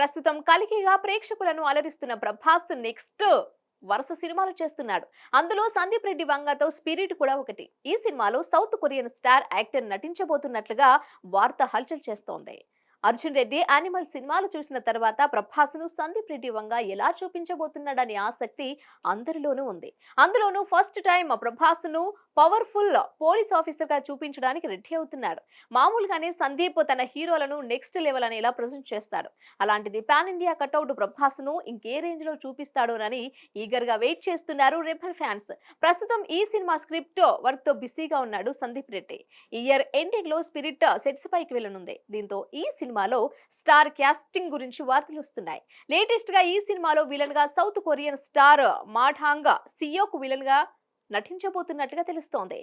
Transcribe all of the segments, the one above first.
ప్రస్తుతం కలికిగా ప్రేక్షకులను అలరిస్తున్న ప్రభాస్ నెక్స్ట్ వరుస సినిమాలు చేస్తున్నాడు. అందులో సందీప్ రెడ్డి వంగతో స్పిరిట్ కూడా ఒకటి. ఈ సినిమాలో సౌత్ కొరియన్ స్టార్ యాక్టర్ నటించబోతున్నట్లుగా వార్త హల్చల్ చేస్తోంది. అర్జున్ రెడ్డి యానిమల్ సినిమాలు చూసిన తర్వాత ప్రభాస్ను సందీప్ రెడ్డి వంగ ఎలా చూపించబోతున్నాడనే ఆసక్తి అందరిలోనూ ఉంది. అందులోనూ ఫస్ట్ టైం ప్రభాస్ను పవర్ఫుల్ పోలీస్ ఆఫీసర్గా చూపించడానికి రెడీ అవుతున్నాడు. మామూలుగానే సందీప్ తన హీరోలను నెక్స్ట్ లెవెల్ అనేలా ప్రజెంట్ చేస్తాడు? అలాంటిది పాన్ ఇండియా కట్అవుట్ ప్రభాస్ను ఇంకే రేంజ్లో చూపిస్తాడోనని ఈగర్గా వెయిట్ చేస్తున్నారు రెబల్ ఫ్యాన్స్. ప్రస్తుతం ఈ సినిమా స్క్రిప్ట్ వర్క్తో బిజీగా ఉన్నాడు సందీప్ రెడ్డి. ఈ ఇయర్ ఎండింగ్లో స్పిరిట్ సెట్స్ పైకి వెళ్ళనుంది. దీంతో ఈ సినిమా సినిమాలో స్టార్ క్యాస్టింగ్ గురించి వార్తలు వస్తున్నాయి. లేటెస్ట్గా ఈ సినిమాలో విలన్గా south Korean star Ma Dong Seok విలన్గా నటించబోతున్నట్టుగా తెలుస్తోంది.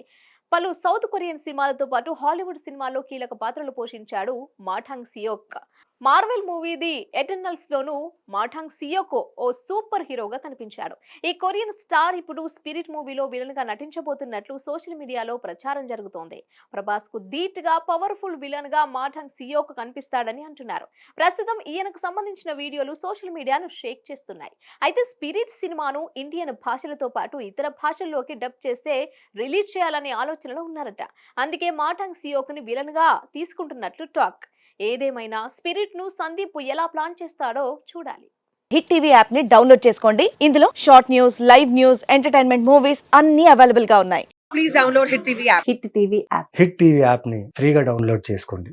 పలు సౌత్ కొరియన్ సినిమాలతో పాటు హాలీవుడ్ సినిమాల్లో కీలక పాత్రలు పోషించాడు Ma Dong Seok. Marvel movie the Eternals loan Ma Dong సియోకో ఓ సూపర్ హీరోగా కనిపించాడు. ఈ కొరియన్ స్టార్ ఇప్పుడు స్పిరిట్ మూవీలో విలన్గా నటించబోతున్నట్లు సోషల్ మీడియాలో ప్రచారం జరుగుతోంది. ప్రభాస్కు ధీట్గా పవర్ఫుల్ విలన్గా మాఠాంగ్ సియోకో కనిపిస్తాడని అంటున్నారు. ప్రస్తుతం ఈయనకు సంబంధించిన వీడియోలు సోషల్ మీడియాను షేక్ చేస్తున్నాయి. అయితే స్పిరిట్ సినిమాను ఇండియన్ భాషలతో పాటు ఇతర భాషల్లోకి డబ్ చేస్తే రిలీజ్ చేయాలనే ఆలోచనలో ఉన్నారట. అందుకే మాటాంగ్ సియోకుని విలన్గా తీసుకుంటున్నట్లు టాక్. ఏదేమైనా స్పిరిట్ను సందీప్ ఎలా ప్లాన్ చేస్తాడో చూడాలి. హిట్ టీవీ యాప్ని డౌన్లోడ్ చేసుకోండి. ఇందులో short news live news entertainment movies అన్ని అవైలబుల్గా ఉన్నాయి. please download Hit TV app. Hit TV app. Hit TV యాప్ని ఫ్రీగా డౌన్లోడ్ చేసుకోండి.